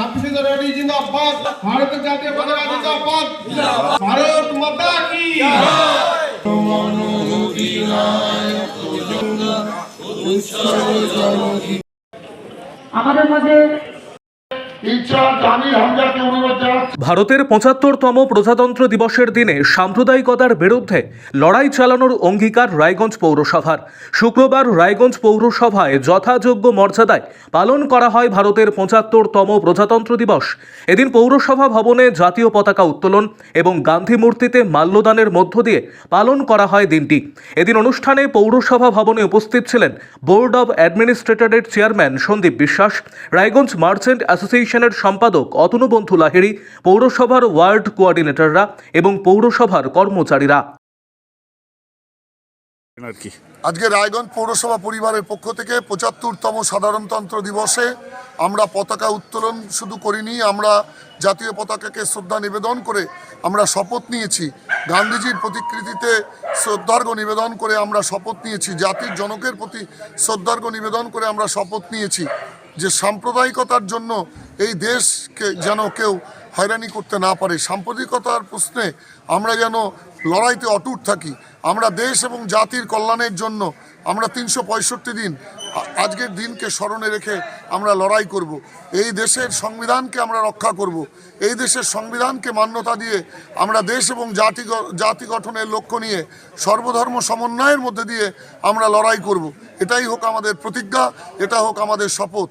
ছাব্বিশে জানুয়ারি জিন্দাবাদ। ভারতের জাতীয় পতাকা জিন্দাবাদ। ভারত মাতা কি আমাদের মাঝে ভারতের পঁচাত্তরতম প্রজাতন্ত্র দিবসের দিনে সাম্প্রদায়িকতার বিরুদ্ধে লড়াই চালানোর অঙ্গীকার রায়গঞ্জ পৌরসভার। শুক্রবার রায়গঞ্জ পৌরসভায় যথাযোগ্য মর্যাদায় পালন করা হয় ভারতের পঁচাত্তরতম প্রজাতন্ত্র দিবস। এদিন পৌরসভা ভবনে জাতীয় পতাকা উত্তোলন এবং গান্ধী মূর্তিতে মাল্যদানের মধ্য দিয়ে পালন করা হয় দিনটি। এদিন অনুষ্ঠানে পৌরসভা ভবনে উপস্থিত ছিলেন বোর্ড অব অ্যাডমিনিস্ট্রেটরের চেয়ারম্যান সন্দীপ বিশ্বাস, রায়গঞ্জ মার্চেন্ট অ্যাসোসিয়েশনের সম্পাদক অতনুবন্ধু লাহিড়ী পৌরসভার ওয়ার্ড কোঅর্ডিনেটররা এবং পৌরসভার কর্মচারীরা। আর কি আজকে রায়গঞ্জ পৌরসভা পরিবারের পক্ষ থেকে পঁচাত্তরতম সাধারণতন্ত্র দিবসে আমরা পতাকা উত্তোলন শুধু করিনি আমরা জাতীয় পতাকাকে শ্রদ্ধা নিবেদন করে আমরা শপথ নিয়েছি। গান্ধীজির প্রতিকৃতিতে শ্রদ্ধার্ঘ নিবেদন করে আমরা শপথ নিয়েছি জাতির জনকের প্রতি শ্রদ্ধার্ঘ নিবেদন করে আমরা শপথ নিয়েছি। যে সাম্প্রদায়িকতার জন্য এই দেশকে যেন কেউ হয়রানি করতে না পারে। সাম্প্রদায়িকতার প্রশ্নে আমরা যেন লড়াইতে অটুট থাকি। আমরা দেশ এবং জাতির কল্যাণের জন্য আমরা তিনশো পঁয়ষট্টি দিন আজকের দিনকে স্মরণে রেখে আমরা লড়াই করব। এই দেশের সংবিধানকে আমরা রক্ষা করব। এই দেশের সংবিধানকে মান্যতা দিয়ে আমরা দেশ এবং জাতি জাতি গঠনের লক্ষ্য নিয়ে সর্বধর্ম সমন্বয়ের মধ্যে দিয়ে আমরা লড়াই করব। এটাই হোক আমাদের প্রতিজ্ঞা, এটা হোক আমাদের শপথ